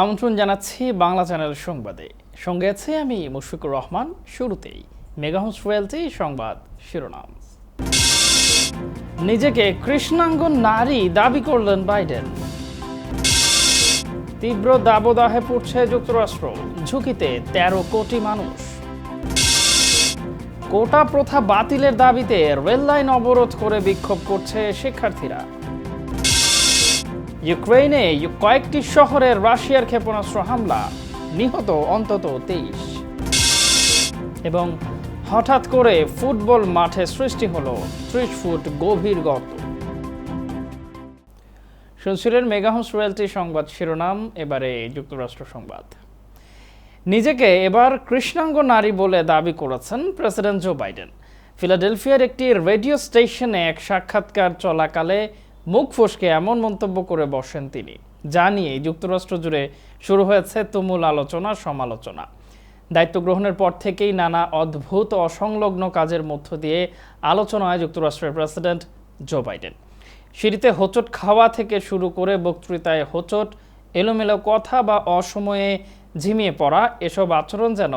আমন্ত্রণ জানাচ্ছি বাংলা চ্যানেল সংবাদে। সঙ্গে আছি আমি মুশফিকুর রহমান। শুরুতেই মেগাহোস রয়্যালটি সংবাদ শিরোনাম। নিজেকে কৃষ্ণাঙ্গ নারী দাবি করলেন বাইডেন। তীব্র দাবদাহে পড়ছে যুক্তরাষ্ট্র। ঝুঁকিতে ১৩ কোটি মানুষ। কোটা প্রথা বাতিলের দাবিতে রেল লাইন অবরোধ করে বিক্ষোভ করছে শিক্ষার্থীরা। ইউক্রেনে কয়েকটি শহরে রাশিয়ার ক্ষেপণাস্ত্র হামলা, নিহত অন্তত তেইশ। এবং হঠাৎ করে ফুটবল মাঠে সৃষ্টি হলো ত্রিশ ফুট গভীর গর্ত। শুনছিলেন মেগাহোস রয়্যালটি সংবাদ শিরোনাম, এবারে যুক্তরাষ্ট্র সংবাদ। নিজেকে এবার কৃষ্ণাঙ্গ নারী বলে দাবি করেছেন প্রেসিডেন্ট জো বাইডেন। ফিলাডেলফিয়ার একটি রেডিও স্টেশনে এক সাক্ষাৎকার চলাকালে মুখ ফসকে এমন মন্তব্য করে বসেন তিনি, যা নিয়ে যুক্তরাষ্ট্র জুড়ে শুরু হয়েছে তুমুল আলোচনা, সমালোচনা। দায়িত্ব গ্রহণের পর থেকেই নানা অদ্ভুত অসংলগ্ন কাজের মধ্য দিয়ে আলোচনায় যুক্তরাষ্ট্রের প্রেসিডেন্ট জো বাইডেন। সিঁড়িতে হোঁচট খাওয়া থেকে শুরু করে বক্তৃতায় হোচট, এলোমেলো কথা বা অসময়ে ঝিমিয়ে পড়া, এসব আচরণ যেন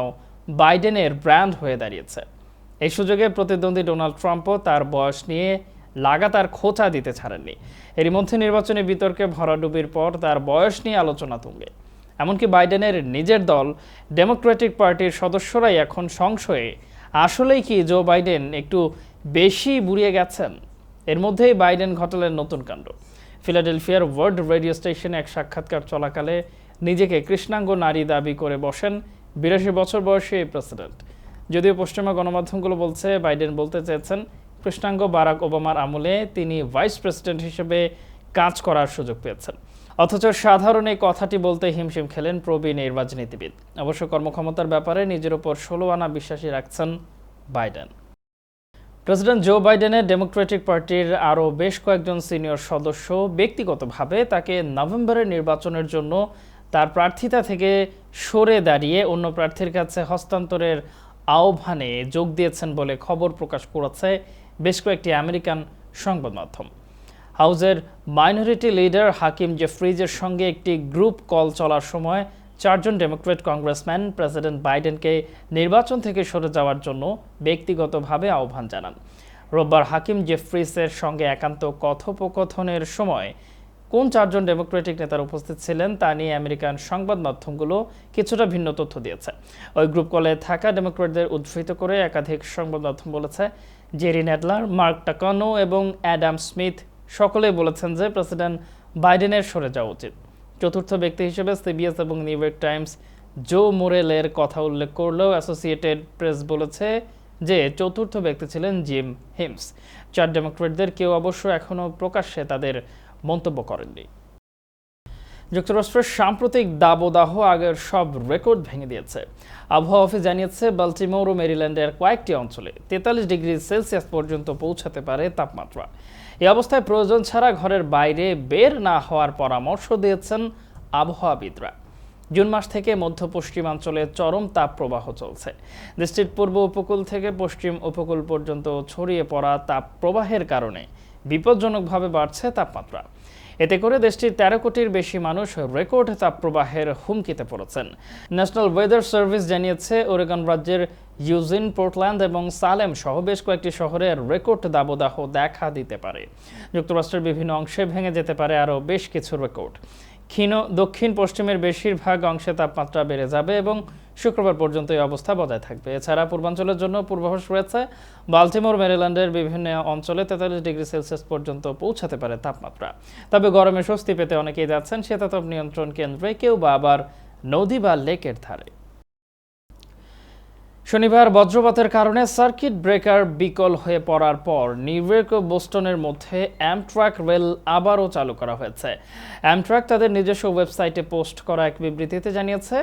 বাইডেনের ব্র্যান্ড হয়ে দাঁড়িয়েছে। এই সুযোগে প্রতিদ্বন্দ্বী ডোনাল্ড ট্রাম্পও তার বয়স নিয়ে লাগাতার খোঁচা দিতে ছাড়েননি। এরই মধ্যে নির্বাচনী বিতর্কে ভরাডুবির পর তার বয়স নিয়ে আলোচনা তুঙ্গে। এমনকি বাইডেনের নিজের দল ডেমোক্রেটিক পার্টির সদস্যরাই এখন সংশয়ে, আসলেই কি জো বাইডেন একটু বেশি বুড়িয়ে গেছেন? এর মধ্যেই বাইডেন ঘটালেন নতুন কাণ্ড। ফিলাডেলফিয়ার ওয়ার্ল্ড রেডিও স্টেশনে এক সাক্ষাৎকার চলাকালে নিজেকে কৃষ্ণাঙ্গ নারী দাবি করে বসেন বিরাশি বছর বয়সী এই প্রেসিডেন্ট। যদিও পশ্চিমা গণমাধ্যমগুলো বলছে, বাইডেন বলতে চেয়েছেন কৃষ্ণাঙ্গ বারাক ওবামার আমলে তিনি ভাইস প্রেসিডেন্ট হিসেবে কাজ করার সুযোগ পেয়েছেন। অথচ সাধারণ এই কথাটি বলতে হিমশিম খেলেন প্রবীণ এই রাজনীতিবিদ। অবশ্য কর্মক্ষমতার ব্যাপারে নিজের উপর ষোলো আনা বিশ্বাসী রাখছেন বাইডেন। প্রেসিডেন্ট জো বাইডেনের ডেমোক্রেটিক পার্টির আরও বেশ কয়েকজন সিনিয়র সদস্য ব্যক্তিগতভাবে তাকে নভেম্বরের নির্বাচনের জন্য তার প্রার্থিতা থেকে সরে দাঁড়িয়ে অন্য প্রার্থীর কাছে হস্তান্তরের আহ্বানে যোগ দিয়েছেন বলে খবর প্রকাশ করেছে বেশ কয়েকটি আমেরিকান সংবাদ মাধ্যম। হাউজের মাইনরিটি লিডার হাকিম জেফ্রিজের সঙ্গে একটি গ্রুপ কল চলার সময় চারজন ডেমোক্রেট কংগ্রেসম্যান প্রেসিডেন্ট বাইডেনকে নির্বাচন থেকে সরে যাওয়ার জন্য ব্যক্তিগতভাবে আহ্বান জানান। রোববার হাকিম জেফ্রিসের সঙ্গে একান্ত কথোপকথনের সময় কোন চারজন ডেমোক্রেটিক নেতার উপস্থিত ছিলেন তা নিয়ে আমেরিকান সংবাদ মাধ্যমগুলো কিছুটা ভিন্ন তথ্য দিয়েছে। ওই গ্রুপ কলে থাকা ডেমোক্রেটদের উদ্ধৃত করে একাধিক সংবাদ মাধ্যম বলেছে জেরি নেডলার মার্ক টাকানো এবং অ্যাডাম স্মিথ সকলেই বলেছেন যে প্রেসিডেন্ট বাইডেনের সরে যাওয়া উচিত। চতুর্থ ব্যক্তি হিসেবে সিবিএস এবং নিউ ইয়র্ক টাইমস জো মোরেলের কথা উল্লেখ করলেও অ্যাসোসিয়েটেড প্রেস বলেছে যে চতুর্থ ব্যক্তি ছিলেন জিম হিমস। চার ডেমোক্রেটদের কেউ অবশ্য এখনও প্রকাশ্যে তাদের মন্তব্য করেননি। যুক্তরাষ্ট্রের সাম্প্রতিক দাবদাহ আগের সব রেকর্ড ভেঙে দিয়েছে। আবহাওয়া অফিস জানিয়েছে, বাল্টিমোর ও মেরিল্যান্ডের কয়েকটি অঞ্চলে তেতাল্লিশ ডিগ্রি সেলসিয়াস পর্যন্ত পৌঁছাতে পারে তাপমাত্রা। এই অবস্থায় প্রয়োজন ছাড়া ঘরের বাইরে বের না হওয়ার পরামর্শ দিয়েছেন আবহাওয়াবিদরা। জুন মাস থেকে মধ্য পশ্চিমাঞ্চলে চরম তাপ প্রবাহ চলছে। দেশটির পূর্ব উপকূল থেকে পশ্চিম উপকূল পর্যন্ত ছড়িয়ে পড়া তাপ প্রবাহের কারণে বিপজ্জনকভাবে বাড়ছে তাপমাত্রা। এতে করে দেশটির তেরো কোটির বেশি মানুষ রেকর্ড তাপপ্রবাহের হুমকিতে পড়েছেন। ন্যাশনাল ওয়েদার সার্ভিস জানিয়েছে ওরেগন রাজ্যের ইউজিন পোর্টল্যান্ড এবং সালেম সহ বেশ কয়েকটি শহরে রেকর্ড দাবদাহ দেখা দিতে পারে। যুক্তরাষ্ট্রের বিভিন্ন অংশে ভেঙে যেতে পারে আরও বেশ কিছু রেকর্ড। ক্ষীণ, দক্ষিণ পশ্চিমের বেশিরভাগ অংশে তাপমাত্রা বেড়ে যাবে এবং শুক্রবার পর্যন্ত এই অবস্থা বজায় থাকবে। এছাড়া পূর্বাঞ্চলের জন্য পূর্বাভাস রয়েছে, বাল্টিমোর, মেরিল্যান্ডের বিভিন্ন অঞ্চলে তেতাল্লিশ ডিগ্রি সেলসিয়াস পর্যন্ত পৌঁছাতে পারে তাপমাত্রা। তবে গরমে স্বস্তি পেতে অনেকেই যাচ্ছেন শীতাতপ নিয়ন্ত্রণ কেন্দ্রে, কেউ বা আবার নদী বা লেকের ধারে। শনিবার বজ্রপাতের কারণে সার্কিট ব্রেকার বিকল হয়ে পড়ার পর নিউইয়র্ক ও বোস্টনের মধ্যে অ্যামট্রাক রেল আবারও চালু করা হয়েছে। অ্যামট্রাক তাদের নিজস্ব ওয়েবসাইটে পোস্ট করা এক বিবৃতিতে জানিয়েছে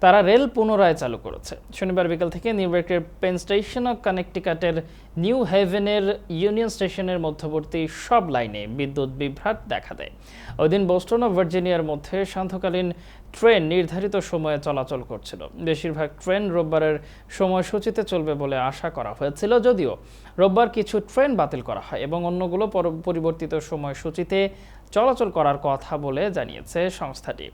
তারা রেল পুনরায় চালু করেছে। শনিবার বিকেল থেকে নিউইয়র্কের পেন স্টেশন ও কানেকটিকাটের নিউ হেভেনের ইউনিয়ন স্টেশনের মধ্যবর্তী সব লাইনে বিদ্যুৎ বিভ্রাট দেখা দেয়। ওই দিন বোস্টন ও ভার্জিনিয়ার মধ্যে সান্ধ্যকালীন ট্রেন নির্ধারিত সময়ে চলাচল করছিল। বেশিরভাগ ট্রেন রোববারের সময়সূচিতে চলবে বলে আশা করা হয়েছিল, যদিও রোববার কিছু ট্রেন বাতিল করা হয় এবং অন্যগুলো পর- পরিবর্তিত সময়সূচিতে চলাচল করার কথা বলে জানিয়েছে সংস্থাটি।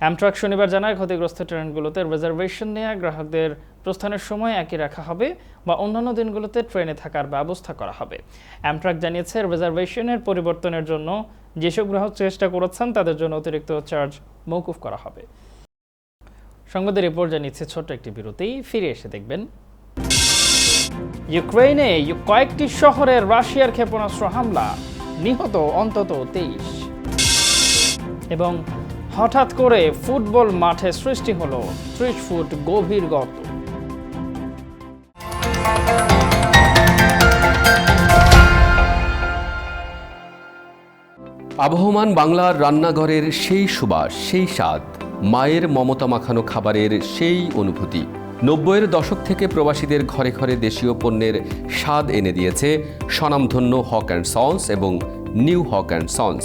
অ্যামট্রাক শনিবার জানায় ক্ষতিগ্রস্ত ট্রেনগুলোতে রিজার্ভেশন নেওয়া গ্রাহকদের প্রস্থানের সময় একই রাখা হবে বা অন্যান্য দিনগুলোতে ট্রেনে থাকার ব্যবস্থা করা হবে। অ্যামট্রাক জানিয়েছে রিজার্ভেশনের পরিবর্তনের জন্য যেসব গ্রাহক চেষ্টা করেছেন, তাদের জন্য অতিরিক্ত চার্জ মৌকুফ করা হবে। সংবাদের রিপোর্ট জানিয়েছে ছোট্ট একটি বিরতি, ফিরে এসে দেখবেন। ইউক্রেনে কয়েকটি শহরে রাশিয়ার ক্ষেপণাস্ত্র হামলা, নিহত অন্তত তেইশ। এবং হঠাৎ করে ফুটবল মাঠে সৃষ্টি হলো ত্রিশ ফুট গভীর গর্ত। আবহমান বাংলার রান্নাঘরের সেই সুবাস, সেই স্বাদ, মায়ের মমতা মাখানো খাবারের সেই অনুভূতি। নব্বইয়ের দশক থেকে প্রবাসীদের ঘরে ঘরে দেশীয় পণ্যের স্বাদ এনে দিয়েছে স্বনামধন্য হক অ্যান্ড সন্স এবং new Haque and sons.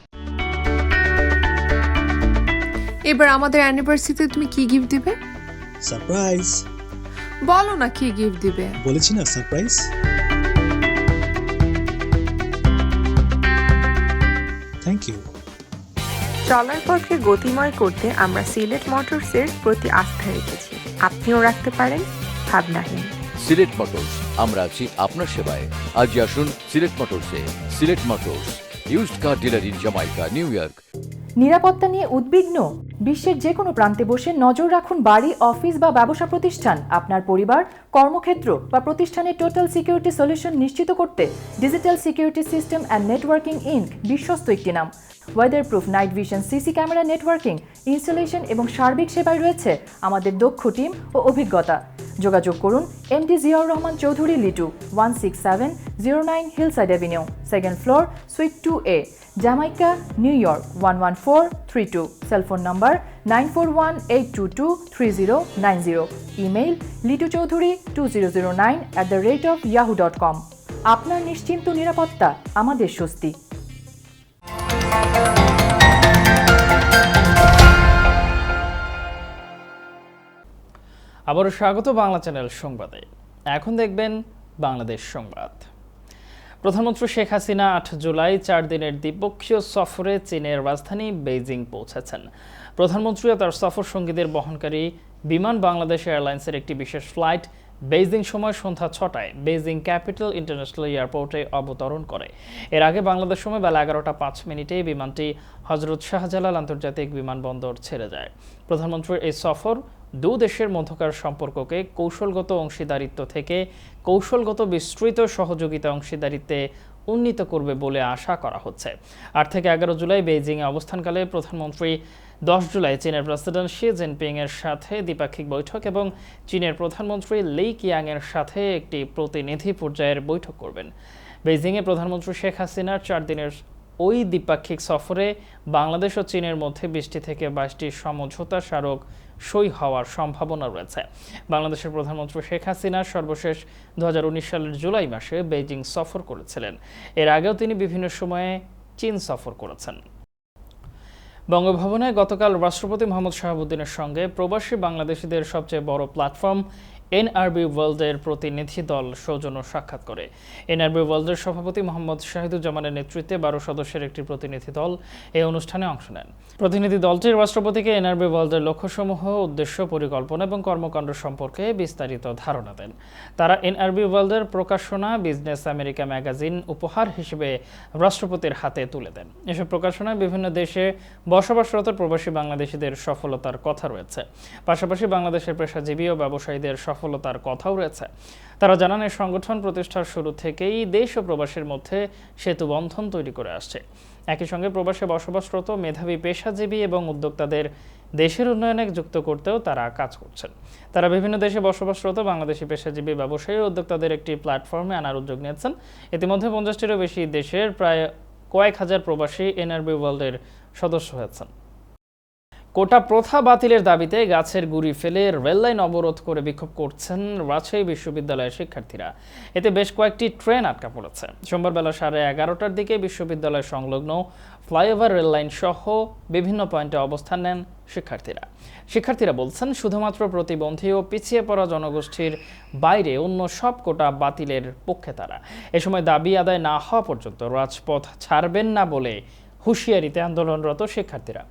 এবার আমাদের অ্যানিভার্সারিতে তুমি কি গিফট দিবে? সারপ্রাইজ বলো না কি গিফট দিবে। বলেছি না সারপ্রাইজ থ্যাংক ইউ চলার পথকে গতিময় করতে আমরা সিলেট মোটরসের প্রতি আস্থা রেখেছি। আপনিও রাখতে পারেন ভাবনাহীন। সিলেট মোটরস আমরা আছি আপনার সেবায়। আজই আসুন Sylhet মোটরসে। Sylhet Motors used car dealer in Jamaica New York নিরাপত্তা নিয়ে উদ্বিগ্ন? বিশ্বের যে কোনো প্রান্তে বসে নজর রাখুন বাড়ি, অফিস বা ব্যবসা প্রতিষ্ঠান। আপনার পরিবার, কর্মক্ষেত্র বা প্রতিষ্ঠানের টোটাল সিকিউরিটি সলিউশন নিশ্চিত করতে digital security system and networking inc বিশ্বস্ত একটি নাম। Weather proof night vision, CC camera networking, installation এবং সার্বিক সেবায় রয়েছে আমাদের দক্ষ টিম ও অভিজ্ঞতা। যোগাযোগ করুন MD Ziaur Rahman Chowdhury, Litu, one six seven zero nine Hillside avenue, second floor, suite two A. Jamaica New York one one four three two cellphone number nine four one eight two two three zero nine zero email Litu Chowdhury two zero zero nine at the rate of Yahoo dot com আপনার নিশ্চিন্ত নিরাপত্তা আমাদের স্বস্তি। আবারও স্বাগত Bangla channel সংবাদে। এখন দেখবেন বাংলাদেশ সংবাদ। প্রধানমন্ত্রী শেখ হাসিনা আট জুলাই চার দিনের দ্বিপক্ষীয় সফরে চীনের রাজধানী বেইজিং পৌঁছেছেন। প্রধানমন্ত্রী ও তার সফর সঙ্গীদের বহনকারী বিমান বাংলাদেশ এয়ারলাইন্সের একটি বিশেষ ফ্লাইট বেইজিং সময় সন্ধ্যা ছটায় বেইজিং ক্যাপিটাল ইন্টারন্যাশনাল এয়ারপোর্টে অবতরণ করে। এর আগে বাংলাদেশ সময় বেলা এগারোটা পাঁচ মিনিটে বিমানটি হজরত শাহজালাল আন্তর্জাতিক বিমানবন্দর ছেড়ে যায়। প্রধানমন্ত্রীর এই সফর দু দেশের মধ্যকার সম্পর্ককে কৌশলগত অংশীদারিত্ব থেকে কৌশলগত বিস্তৃত সহযোগিতা অংশীদারিত্বে উন্নীত করবে বলে আশা করা হচ্ছে। আট থেকে এগারো জুলাই বেইজিংয়ে অবস্থানকালে প্রধানমন্ত্রী, দশ জুলাই চীনের প্রেসিডেন্ট শি জিনপিং এর সাথে দ্বিপাক্ষিক বৈঠক এবং চীনের প্রধানমন্ত্রী লি কিয়াং এর সাথে একটি প্রতিনিধি পর্যায়ের বৈঠক করবেন। বেইজিংয়ে প্রধানমন্ত্রী শেখ হাসিনার চার দিনের ওই দ্বিপাক্ষিক সফরে বাংলাদেশ ও চীনের মধ্যে বিশটি থেকে বাইশটি সমঝোতা স্মারক সই হওয়ার সম্ভাবনা রয়েছে। বাংলাদেশের প্রধানমন্ত্রী শেখ হাসিনা সর্বশেষ দু হাজার উনিশ সালের জুলাই মাসে বেইজিং সফর করেছিলেন। এর আগেও তিনি বিভিন্ন সময়ে চীন সফর করেছেন। বঙ্গভবনে গতকাল রাষ্ট্রপতি মোহাম্মদ শাহাবুদ্দিনের সঙ্গে প্রবাসী বাংলাদেশিদের সবচেয়ে বড় প্ল্যাটফর্ম এনআরবি ওয়ার্ল্ডের প্রতিনিধি দল সৌজন্য সাক্ষাৎ করে। এনআরবি ওয়ার্ল্ডের সভাপতি মোহাম্মদ শাহিদুজ্জামানের নেতৃত্বে বারো সদস্যের একটি প্রতিনিধি দল এই অনুষ্ঠানে অংশ নেন। প্রতিনিধি দলটির রাষ্ট্রপতিকে এনআরবি ওয়ার্ল্ডের লক্ষ্যসমূহ, উদ্দেশ্য, পরিকল্পনা এবং কর্মকাণ্ড সম্পর্কে বিস্তারিত ধারণা দেন। তারা এনআরবি ওয়ার্ল্ডের প্রকাশনা, বিজনেস আমেরিকা ম্যাগাজিন উপহার হিসেবে রাষ্ট্রপতির হাতে তুলে দেন। এসব প্রকাশনায় বিভিন্ন দেশে বসবাসরত প্রবাসী বাংলাদেশিদের সফলতার কথা রয়েছে। পাশাপাশি বাংলাদেশের পেশাজীবী ও ব্যবসায়ীদের সফলতার কথাও রয়েছে। তারা জানান এই সংগঠন প্রতিষ্ঠার শুরু থেকেই দেশ ও প্রবাসীর মধ্যে সেতু বন্ধন তৈরি করে আসছে। একই সঙ্গে প্রবাসে বসবাসরত মেধাবী, পেশাজীবী এবং উদ্যোক্তাদের দেশের উন্নয়নে যুক্ত করতেও তারা কাজ করছেন। তারা বিভিন্ন দেশে বসবাসরত বাংলাদেশি পেশাজীবী, ব্যবসায়ী উদ্যোক্তাদের একটি প্ল্যাটফর্মে আনার উদ্যোগ নিয়েছেন। ইতিমধ্যে পঞ্চাশটিরও বেশি দেশের প্রায় কয়েক হাজার প্রবাসী এনআরবি ওয়ার্ল্ডের সদস্য হয়েছেন। কোটা প্রথা বাতিলের দাবিতে গাছের গুড়ি ফেলে রেললাইন অবরোধ করে বিক্ষোভ করছেন রাজশাহী বিশ্ববিদ্যালয়ের শিক্ষার্থীরা। এতে বেশ কয়েকটি ট্রেন আটকা পড়েছে। সোমবার বেলা সাড়ে এগারোটার দিকে বিশ্ববিদ্যালয় সংলগ্ন ফ্লাইওভার রেললাইন সহ বিভিন্ন পয়েন্টে অবস্থান নেন শিক্ষার্থীরা। শিক্ষার্থীরা বলছেন, শুধুমাত্র প্রতিবন্ধী ও পিছিয়ে পড়া জনগোষ্ঠীর বাইরে অন্য সব কোটা বাতিলের পক্ষে তারা। এ সময় দাবি আদায় না হওয়া পর্যন্ত রাজপথ ছাড়বেন না বলে হুঁশিয়ারিতে আন্দোলনরত শিক্ষার্থীরা।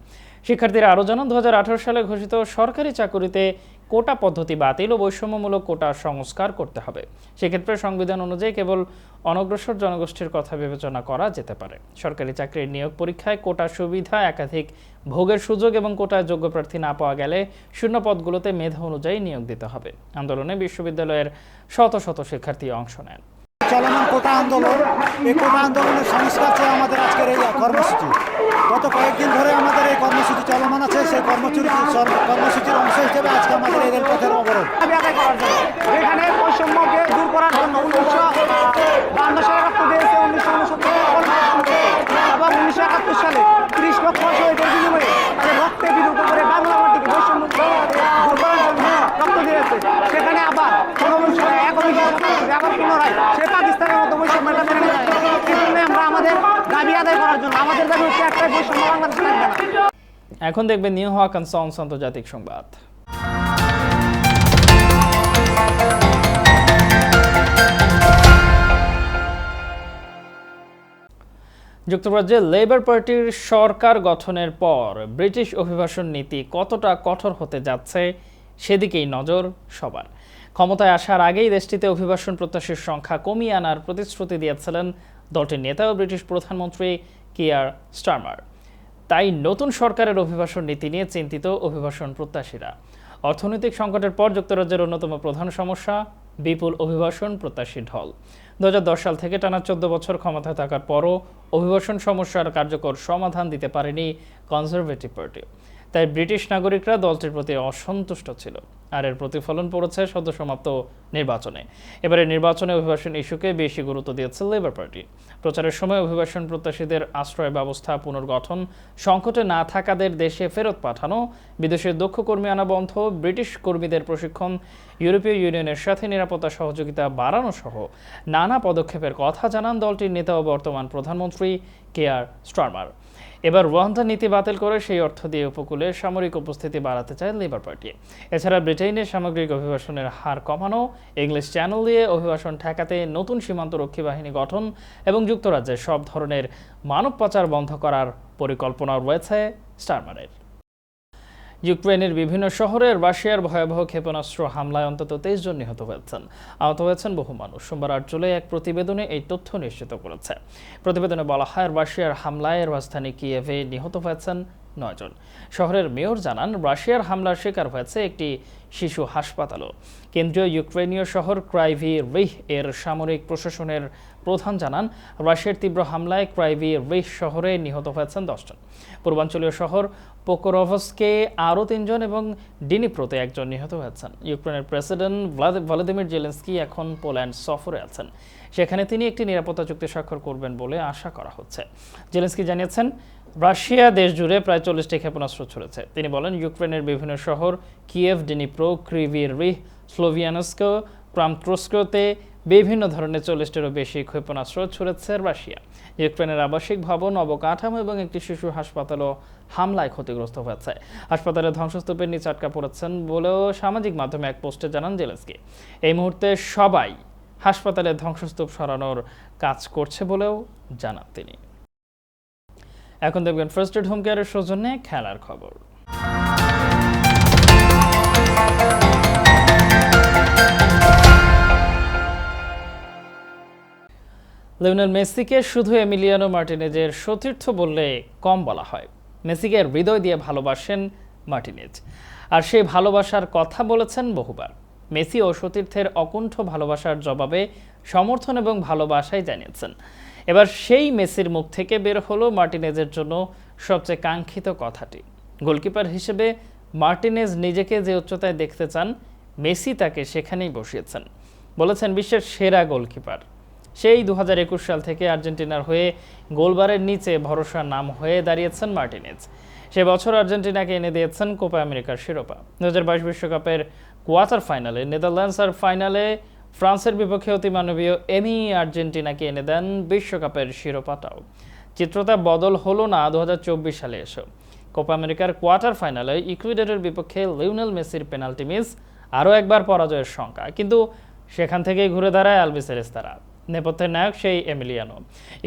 শিক্ষার্থীরা আরও জানান দু সালে ঘোষিত সরকারি চাকুরিতে কোটা পদ্ধতি বাতিল ও বৈষম্যমূলক কোটা সংস্কার করতে হবে। সেক্ষেত্রে সংবিধান অনুযায়ী কেবল অনগ্রসর জনগোষ্ঠীর কথা বিবেচনা করা যেতে পারে। সরকারি চাকরির নিয়োগ পরীক্ষায় কোটা সুবিধা, একাধিক ভোগের সুযোগ এবং কোটায় যোগ্য প্রার্থী না পাওয়া গেলে শূন্য পদগুলোতে মেধা অনুযায়ী নিয়োগ দিতে হবে। আন্দোলনে বিশ্ববিদ্যালয়ের শত শত শিক্ষার্থী অংশ নেন। চলমান কোটা আন্দোলন, এই কোটা আন্দোলনের সংস্কার চেয়ে আমাদের আজকের এই কর্মসূচি। গত কয়েকদিন ধরে আমাদের এই কর্মসূচি চলমান আছে, সেই কর্মসূচি কর্মসূচির অংশ হিসেবে আজকে আমাদের এই রেলপথের অবরোধ। এখানে দূর করার জন্য উনসত্তর এবং উনিশশো একাত্তর সালে ত্রিশ লক্ষ শহীদের বিনিময়ে তাদের রক্তে বিরুদ্ধ করে বাংলা মাটিকে বৈষম্য দূর করার জন্য রক্ত দিয়েছে সেখানে আবার ঊনবিংশ একবিংশ শতাব্দীতে আবার পুনরায় সে পাকিস্তানের মতো বৈষম্যটা মেনে নেয় এই জন্য আমরা আমাদের দাবি আদায় করার জন্য আমাদের দাবি হচ্ছে একটাই বৈষম্য বাংলাদেশে থাকবে না এখন দেখবেন নিউ হওয়াকান সন্স আন্তর্জাতিক সংবাদ। যুক্তরাজ্যে লেবার পার্টির সরকার গঠনের পর ব্রিটিশ অভিবাসন নীতি কতটা কঠোর হতে যাচ্ছে সেদিকেই নজর সবার। ক্ষমতায় আসার আগেই দেশটিতে অভিবাসন প্রত্যাশীর সংখ্যা কমিয়ে আনার প্রতিশ্রুতি দিয়েছিলেন দলটির নেতা ও ব্রিটিশ প্রধানমন্ত্রী কিয়ার স্টারমার। তাই নতুন সরকারের অভিবাসন নীতি নিয়ে চিন্তিত অভিবাসন প্রত্যাশীরা। অর্থনৈতিক সংকটের পর যুক্তরাজ্যের অন্যতম প্রধান সমস্যা, বিপুল অভিবাসন প্রত্যাশী ঢল। দু হাজার দশ সাল থেকে টানা চোদ্দ বছর ক্ষমতায় থাকার পরও অভিবাসন সমস্যার কার্যকর সমাধান দিতে পারেনি কনজারভেটিভ পার্টি। তাই ব্রিটিশ নাগরিকরা দলটির প্রতি অসন্তুষ্ট ছিল। আর এর প্রতিফলন পড়েছে সদ্যসমাপ্ত নির্বাচনে। এবারে নির্বাচনে অভিবাসন ইস্যুকে বেশি গুরুত্ব দিয়েছে লেবার পার্টি। প্রচারের সময় অভিবাসন প্রত্যাশীদের আশ্রয় ব্যবস্থা পুনর্গঠন, সংকটে না থাকাদের দেশে ফেরত পাঠানো বিদেশের দক্ষ কর্মী আনা বন্ধ, ব্রিটিশ কর্মীদের প্রশিক্ষণ, ইউরোপীয় ইউনিয়নের সাথে নিরাপত্তা সহযোগিতা বাড়ানো সহ নানা পদক্ষেপের কথা জানান দলটির নেতা ও বর্তমান প্রধানমন্ত্রী কে আর স্টারমার। এবার রোয়ান্দা নীতি বাতিল করে সেই অর্থ দিয়ে উপকূলে সামরিক উপস্থিতি বাড়াতে চায় লেবার পার্টি। এছাড়া ব্রিটেনের সামগ্রিক অভিবাসনের হার কমানো, ইংলিশ চ্যানেল দিয়ে অভিবাসন ঠেকাতে নতুন সীমান্ত রক্ষী বাহিনী গঠন এবং যুক্তরাজ্যে সব ধরনের মানব পাচার বন্ধ করার পরিকল্পনা রয়েছে স্টারমারের। ইউক্রেনের বিভিন্ন শহরের রাশিয়ার ভয়াবহ ক্ষেপণাস্ত্র হামলায় অন্তত তেইশ জন নিহত হয়েছেন। আহত হয়েছেন বহু মানুষ। সোমবার আট জুলাই এক প্রতিবেদনে এই তথ্য নিশ্চিত করেছে। প্রতিবেদনে বলা হয়, রাশিয়ার হামলায় রাজধানী কিয়েভে নিহত হয়েছেন নয়জন শহরের মেয়র জানান, রাশিয়ার হামলার শিকার হয়েছে একটি শিশু হাসপাতালও। কেন্দ্রীয় ইউক্রেনীয় শহর ক্রাইভি রিহ এর সামরিক প্রশাসনের প্রধান জানান, রাশিয়ার তীব্র হামলায় ক্রাইভি রিহ শহরে নিহত হয়েছেন দশজন। পূর্বাঞ্চলীয় শহর পোকোরভসকে আরও তিনজন এবং ডিনিপ্রোতে একজন নিহত হয়েছেন। ইউক্রেনের প্রেসিডেন্ট ভ্লাদিমির জেলেন্সকি এখন পোল্যান্ড সফরে আছেন। সেখানে তিনি একটি নিরাপত্তা চুক্তি স্বাক্ষর করবেন বলে আশা করা হচ্ছে। জেলেন্সকি জানিয়েছেন, রাশিয়া দেশ জুড়ে প্রায় চল্লিশটি ক্ষেপণাস্ত্র ছড়েছে। তিনি বলেন, ইউক্রেনের বিভিন্ন শহর Kyiv, Dnipro Kryvyi Rih Sloviansk প্রামট্রোস্কোতে বিভিন্ন ধরনের চল্লিশটিরও বেশি ক্ষেপণাস্ত্র ছুড়েছে রাশিয়া। ইউক্রেনের আবাসিক ভবন, অবকাঠামো এবং একটি শিশু হাসপাতালও হামলায় ক্ষতিগ্রস্ত হয়েছে। হাসপাতালের ধ্বংসস্তূপের নিচে আটকা পড়েছেন বলেও সামাজিক মাধ্যমে এক পোস্টে জানান জেলেস্কি এই মুহূর্তে সবাই হাসপাতালের ধ্বংসস্তূপ সরানোর কাজ করছে বলেও জানান তিনি। এখন দেখবেন ফার্স্ট এড হোম কেয়ারের সৌজন্যে খেলার খবর। লিওনেল মেসিকে শুধু এমিলিয়ানো মার্টিনেজের সতীর্থ বললে কম বলা হয়। মেসিকে হৃদয় দিয়ে ভালোবাসেন মার্টিনেজ। আর সেই ভালোবাসার কথা বলেছেন বহুবার। মেসি ও সতীর্থের অকুণ্ঠ ভালোবাসার জবাবে সমর্থন এবং ভালোবাসাই জানিয়েছেন। এবার সেই মেসির মুখ থেকে বের হলো মার্টিনেজের জন্য সবচেয়ে কাঙ্ক্ষিত কথাটি। গোলকিপার হিসেবে মার্টিনেজ নিজেকে যে উচ্চতায় দেখতে চান, মেসি তাকে সেখানেই বসিয়েছেন। বলেছেন বিশ্বের সেরা গোলকিপার। সেই দু হাজার একুশ সাল থেকে আর্জেন্টিনার হয়ে গোলবারের নিচে ভরসার নাম হয়ে দাঁড়িয়েছেন মার্টিনেজ। সে বছর আর্জেন্টিনাকে এনে দিয়েছেন কোপা আমেরিকার শিরোপা। দু বিশ্বকাপের কোয়ার্টার ফাইনালে, নেদারল্যান্ডস আর ফাইনালে ফ্রান্সের বিপক্ষে অতি মানবীয় এমি আর্জেন্টিনাকে এনে দেন বিশ্বকাপের শিরোপাটাও। চিত্রতা বদল হলো না দু হাজার চব্বিশ সালে এসেও। কোপা আমেরিকার কোয়ার্টার ফাইনালে ইকুইডরের বিপক্ষে লিওনেল মেসির পেনাল্টি মিস, আরও একবার পরাজয়ের শঙ্কা। কিন্তু সেখান থেকেই ঘুরে দাঁড়ায় আলবিসেরেস তারা নেপথ্যের নায়ক সেই এমিলিয়ানো।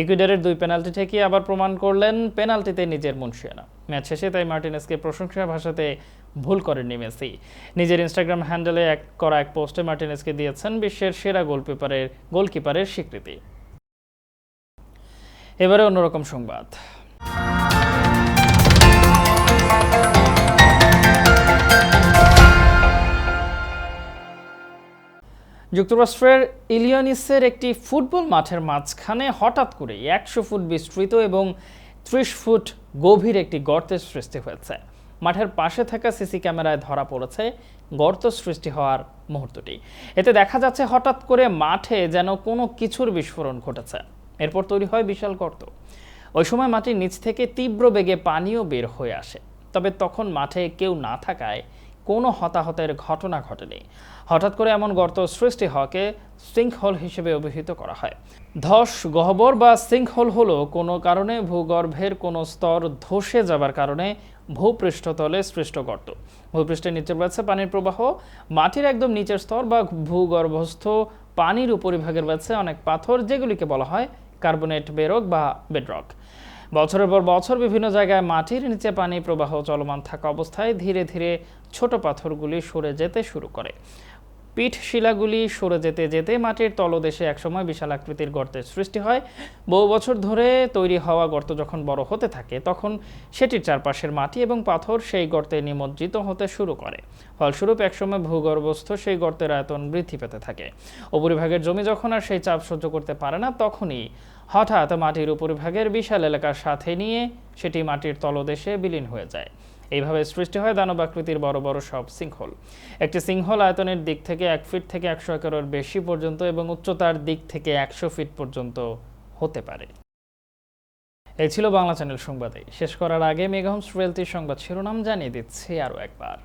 ইকুইডারের দুই পেনাল্টি থেকে আবার প্রমাণ করলেন পেনাল্টিতে নিজের মুন্সিয়ানা ম্যাচ শেষে তাই মার্টিনেসকে প্রশংসা ভাষাতে ভুল করেননি মেসি। নিজের ইনস্টাগ্রাম হ্যান্ডেলে এক করা এক পোস্টে মার্টিনেসকে দিয়েছেন বিশ্বের সেরা গোলকিপারের গোলকিপারের স্বীকৃতি। এবারে অন্যরকম সংবাদ। যুক্তরাষ্ট্রের ইলিয়নিসের একটি ফুটবল মাঠের মাঝখানে হঠাৎ করে একশো ফুট বিস্তৃত এবং ত্রিশ ফুট গভীর একটি গর্তের সৃষ্টি হয়েছে। মাঠের পাশে থাকা সিসি ক্যামেরায় ধরা পড়েছে গর্ত সৃষ্টি হওয়ার মুহূর্তটি। এতে দেখা যাচ্ছে হঠাৎ করে মাঠে যেন কোনো কিছুর বিস্ফোরণ ঘটেছে। এরপর তৈরি হয় বিশাল গর্ত। ওই সময় মাটির নিচ থেকে তীব্র বেগে পানিও বের হয়ে আসে। তবে তখন মাঠে কেউ না থাকায় কোনো হতাহতের ঘটনা ঘটেনি। হঠাৎ করে এমন গর্ত সৃষ্টি হওয়াকে সিঙ্কহোল হিসেবে অভিহিত করা হয়। ধস, গহ্বর বা সিঙ্কহোল হলো কোনো কারণে ভূগর্ভের কোনো স্তর ধসে যাবার কারণে ভূপৃষ্ঠতলে সৃষ্ট গর্ত। ভূপৃষ্ঠের নিচে রয়েছে পানির প্রবাহ, মাটির একদম নিচের স্তর বা ভূগর্ভস্থ পানির উপরিভাগের রয়েছে অনেক পাথর, যেগুলিকে বলা হয় কার্বনেট বেরক বা বেডরক। বছরের পর বছর বিভিন্ন জায়গায় মাটির নিচে পানি প্রবাহ চলমান থাকা অবস্থায় ধীরে ধীরে ছোট পাথরগুলি সরে যেতে শুরু করে। পিঠ শিলাগুলি সরে যেতে যেতে মাটির তলদেশে একসময় বিশাল আকৃতির গর্তের সৃষ্টি হয়। বহু বছর ধরে তৈরি হওয়া গর্ত যখন বড় হতে থাকে, তখন সেটির চারপাশের মাটি এবং পাথর সেই গর্তে নিমজ্জিত হতে শুরু করে। ফলস্বরূপ একসময় ভূগর্ভস্থ সেই গর্তের আয়তন বৃদ্ধি পেতে থাকে। উপরিভাগের জমি যখন আর সেই চাপ সহ্য করতে পারে না, তখনই হঠাৎ মাটির উপরিভাগের বিশাল এলাকার সাথে নিয়ে সেটি মাটির তলদেশে বিলীন হয়ে যায়। এইভাবে সৃষ্টি হয় দানবাকৃতির বড় বড় সব সিংহল। একটি সিংহল আয়তনের দিক থেকে এক ফিট থেকে একশো একরের বেশি পর্যন্ত এবং উচ্চতার দিক থেকে একশো ফিট পর্যন্ত হতে পারে। এই ছিল বাংলা চ্যানেল সংবাদে। শেষ করার আগে মেগাহোমস রিয়েলটির সংবাদ শিরোনাম জানিয়ে দিচ্ছি আরও একবার।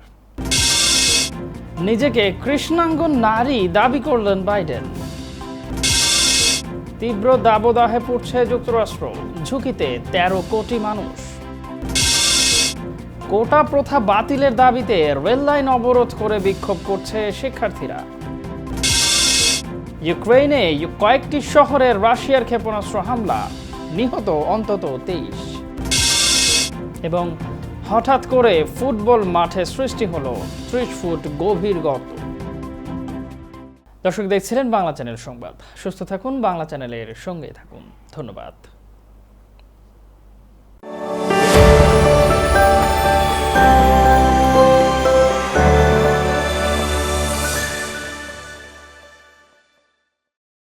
নিজেকে কৃষ্ণাঙ্গ নারী দাবি করলেন বাইডেন। তীব্র দাবদাহে পড়ছে যুক্তরাষ্ট্র। ঝুঁকিতে ১৩ কোটি মানুষ। কোটা প্রথা বাতিলের দাবিতে রেল লাইন অবরোধ করে বিক্ষোভ করছে শিক্ষার্থীরা। ইউক্রেনে কয়েকটি শহরে রাশিয়ার ক্ষেপণাস্ত্র হামলা, নিহত অন্তত তেইশ। এবং হঠাৎ করে ফুটবল মাঠে সৃষ্টি হলো ত্রিশ ফুট গভীর গর্ত। দর্শক দেখছিলেন বাংলা চ্যানেল সংবাদ। সুস্থ থাকুন, বাংলা চ্যানেলের সঙ্গে থাকুন। ধন্যবাদ।